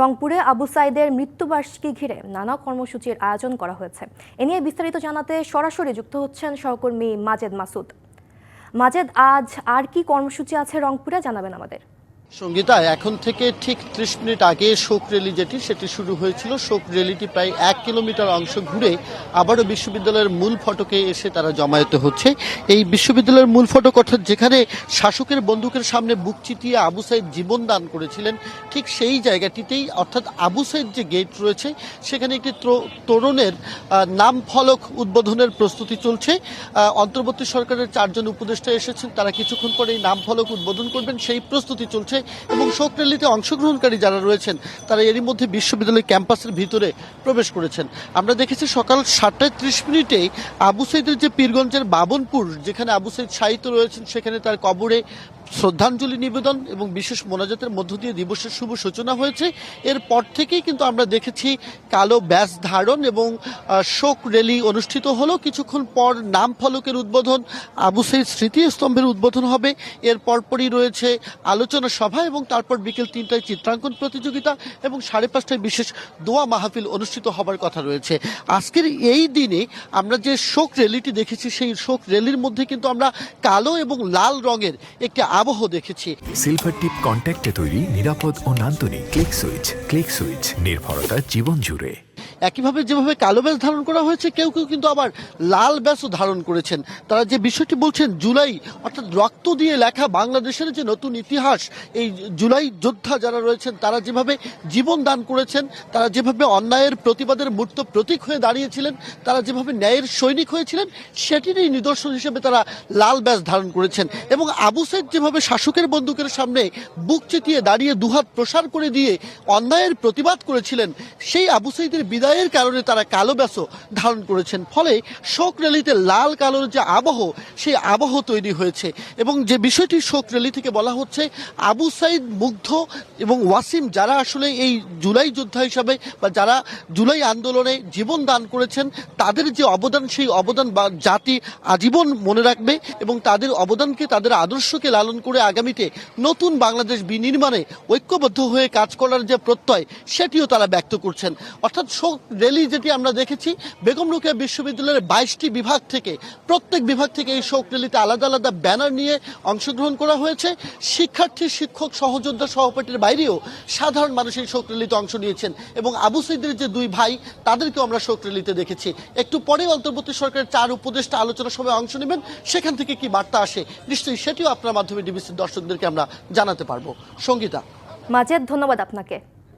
রংপুরে আবু সাইদের মৃত্যুবার্ষিকী ঘিরে নানা কর্মসূচির আয়োজন করা হয়েছে। এ নিয়ে বিস্তারিত জানাতে সরাসরি যুক্ত হচ্ছেন সহকর্মী মাজেদ মাসুদ। মাজেদ, আজ আর কি কর্মসূচি আছে রংপুরে জানাবেন আমাদের। সঙ্গীতা, এখন থেকে ঠিক ত্রিশ মিনিট আগে শোক র্যালি যেটি, সেটি শুরু হয়েছিল। শোক র্যালিটি প্রায় এক কিলোমিটার অংশ ঘুরে আবারও বিশ্ববিদ্যালয়ের মূল ফটকে এসে তারা জমায়েত হচ্ছে। এই বিশ্ববিদ্যালয়ের মূল ফটক, অর্থাৎ যেখানে শাসকের বন্দুকের সামনে বুক চিতিয়ে আবু সাইদ জীবন দান করেছিলেন, ঠিক সেই জায়গাটিতেই, অর্থাৎ আবু সাইদ যে গেট রয়েছে, সেখানে একটি ত্র- তরুণের নাম ফলক উদ্বোধনের প্রস্তুতি চলছে। অন্তর্বর্তী সরকারের চারজন উপদেষ্টা এসেছেন, তারা কিছুক্ষণ পরে এই নাম ফলক উদ্বোধন করবেন। সেই প্রস্তুতি চলছে এবং শোক র্যালিতে অংশগ্রহণকারী যারা রয়েছেন, তারা এরই মধ্যে বিশ্ববিদ্যালয় ক্যাম্পাসের ভিতরে প্রবেশ করেছেন। আমরা দেখেছি সকাল সাতটায় ত্রিশ মিনিটেই আবু সাইদের যে পীরগঞ্জের বাবনপুর, যেখানে আবু সাইদ সাহিত্য রয়েছেন, সেখানে তার কবরে শ্রদ্ধাঞ্জলি নিবেদন এবং বিশেষ মোনাজাতের মধ্য দিয়ে দিবসের শুভ সূচনা হয়েছে। এরপর থেকেই কিন্তু আমরা দেখেছি কালো ব্যাস ধারণ এবং শোক র্যালি অনুষ্ঠিত হলো। কিছুক্ষণ পর নাম ফলকের উদ্বোধন, আবু সাইদ স্মৃতি স্তম্ভের উদ্বোধন হবে। এর পরপরই রয়েছে আলোচনা সভা এবং তারপর বিকেল তিনটায় চিত্রাঙ্কন প্রতিযোগিতা এবং সাড়ে পাঁচটায় বিশেষ দোয়া মাহফিল অনুষ্ঠিত হবার কথা রয়েছে। আজকের এই দিনে আমরা যে শোক র্যালিটি দেখেছি, সেই শোক র্যালির মধ্যে কিন্তু আমরা কালো এবং লাল রঙের একটি আবহ দেখেছি। সিলভার টিপ কন্ট্যাক্টে তৈরি নিরাপদ ও নান্দনিক ক্লিক সুইচ ক্লিক সুইচ নির্ভরতা জীবন জুড়ে। একইভাবে যেভাবে কালো ব্যাস ধারণ করা হয়েছে, কেউ কেউ কিন্তু আবার লাল ব্যাসও ধারণ করেছেন। তারা যে বিষয়টি বলছেন, জুলাই, অর্থাৎ রক্ত দিয়ে লেখা বাংলাদেশের যে নতুন ইতিহাস, এই জুলাই যোদ্ধা যারা রয়েছেন, তারা যেভাবে জীবন দান করেছেন, তারা যেভাবে অন্যায়ের প্রতিবাদের মূর্ত প্রতীক হয়ে দাঁড়িয়েছিলেন, তারা যেভাবে ন্যায়ের সৈনিক হয়েছিলেন, সেটিরই নিদর্শন হিসেবে তারা লাল ব্যাস ধারণ করেছেন। এবং আবু সাইদ যেভাবে শাসকের বন্দুকের সামনে বুক চেতিয়ে দাঁড়িয়ে দুহাত প্রসার করে দিয়ে অন্যায়ের প্রতিবাদ করেছিলেন, সেই আবু সাইদের বিদায়ের কারণে তারা কালো ব্যাস ধারণ করেছেন। ফলে শোক র্যালিতে লাল কালোর যে আবহ, সেই আবহ তৈরি হয়েছে এবং যে বিষয়টি শোক র্যালি থেকে বলা হচ্ছে, আবু সাইদ মুগ্ধ এবং ওয়াসিম যারা আসলে এই জুলাই যোদ্ধা হিসাবে বা যারা জুলাই আন্দোলনে জীবন দান করেছেন, তাদের যে অবদান, সেই অবদান বা জাতি আজীবন মনে রাখবে এবং তাদের অবদানকে, তাদের আদর্শকে লালন করে আগামীতে নতুন বাংলাদেশ বিনির্মাণে ঐক্যবদ্ধ হয়ে কাজ করার যে প্রত্যয়, সেটিও তারা ব্যক্ত করছেন। অর্থাৎ শোক র্যালি যেটি আমরা দেখেছি, বেগম রোকেয়া বিশ্ববিদ্যালয়ের বাইশটি বিভাগ থেকে, প্রত্যেক বিভাগ থেকে এই শোক র্যালিতে আলাদা আলাদা ব্যানার নিয়ে অংশগ্রহণ করা হয়েছে। শিক্ষার্থী, শিক্ষক, সহযোদ্ধা, সহপাঠীর বাইরেও সাধারণ মানুষ এই শোক র্যালিতে অংশ নিয়েছেন এবং আবু সাইদের যে দুই ভাই, তাদেরকেও আমরা শোক র্যালিতে দেখেছি। একটু পরে অন্তর্বর্তী সরকারের চার উপদেষ্টা আলোচনা সভায় অংশ নেবেন। সেখান থেকে কি বার্তা আসে, নিশ্চয়ই সেটিও আপনার মাধ্যমে ডিবিসির দর্শকদেরকে আমরা জানাতে পারব। সঙ্গীতা। মাজেদ ধন্যবাদ আপনাকে।